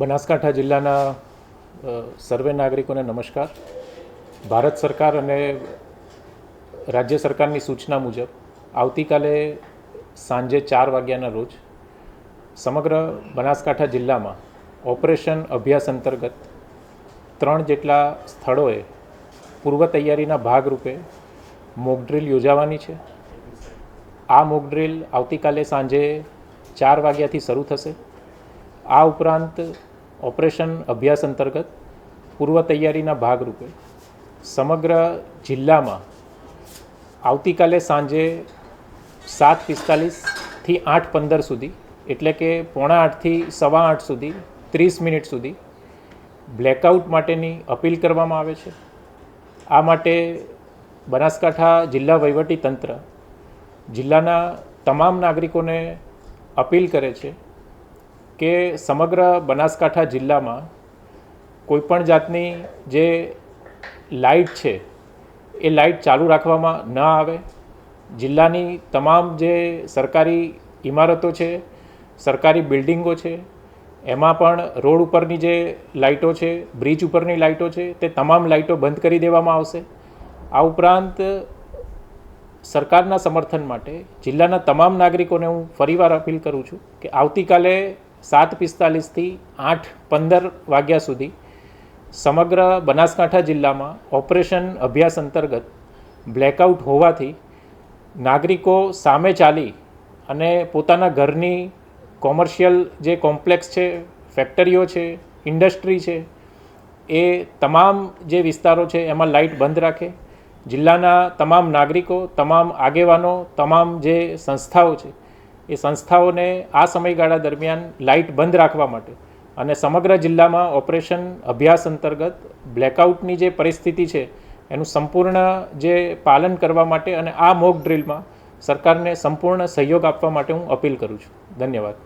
બનાસકાંઠા જિલ્લાના સર્વે નાગરિકોને નમસ્કાર. ભારત સરકાર અને રાજ્ય સરકારની સૂચના મુજબ આવતીકાલે સાંજે ચાર વાગ્યાના રોજ સમગ્ર બનાસકાંઠા જિલ્લામાં ઓપરેશન અભ્યાસ અંતર્ગત ત્રણ જેટલા સ્થળોએ પૂર્વ તૈયારીના ભાગરૂપે મોકડ્રીલ યોજાવાની છે. આ મોકડ્રીલ આવતીકાલે સાંજે ચાર વાગ્યાથી શરૂ થશે. આ ઉપરાંત ઓપરેશન અભ્યાસ અંતર્ગત પૂર્વ તૈયારીના ભાગરૂપે સમગ્ર જિલ્લામાં આવતીકાલે સાંજે સાત પિસ્તાલીસથી આઠ પંદર સુધી, એટલે કે પોણા આઠથી સવા આઠ સુધી, ત્રીસ મિનિટ સુધી બ્લેકઆઉટ માટેની અપીલ કરવામાં આવે છે. આ માટે બનાસકાંઠા જિલ્લા વહીવટી તંત્ર જિલ્લાના તમામ નાગરિકોને અપીલ કરે છે કે સમગ્ર બનાસકાંઠા જિલ્લામાં કોઈપણ જાતની જે લાઇટ છે, એ લાઇટ ચાલુ રાખવામાં ન આવે. જિલ્લાની તમામ જે સરકારી ઇમારતો છે, સરકારી બિલ્ડિંગો છે, એમાં પણ રોડ ઉપરની જે લાઇટો છે, બ્રિજ ઉપરની લાઇટો છે, તે તમામ લાઇટો બંધ કરી દેવામાં આવશે. આ ઉપરાંત સરકારના સમર્થન માટે જિલ્લાના તમામ નાગરિકોને હું ફરીવાર અપીલ કરું છું કે આવતીકાલે સાત પિસ્તાલીસથી આઠ પંદર વાગ્યા સુધી સમગ્ર બનાસકાંઠા જિલ્લામાં ઓપરેશન અભ્યાસ અંતર્ગત બ્લેકઆઉટ હોવાથી નાગરિકો સામે ચાલી અને પોતાના ઘરની કોમર્શિયલ જે કોમ્પ્લેક્સ છે, ફેક્ટરીઓ છે, ઇન્ડસ્ટ્રી છે, એ તમામ જે વિસ્તારો છે એમાં લાઇટ બંધ રાખે. જિલ્લાના તમામ નાગરિકો, તમામ આગેવાનો, તમામ જે સંસ્થાઓ છે એ સંસ્થાઓને આ સમયગાળા દરમિયાન લાઇટ બંધ રાખવા માટે અને સમગ્ર જિલ્લામાં ઓપરેશન અભ્યાસ અંતર્ગત બ્લેકઆઉટની જે પરિસ્થિતિ છે, એનું સંપૂર્ણ જે પાલન કરવા માટે અને આ મોક ડ્રીલમાં સરકારને સંપૂર્ણ સહયોગ આપવા માટે હું અપીલ કરું છું. ધન્યવાદ.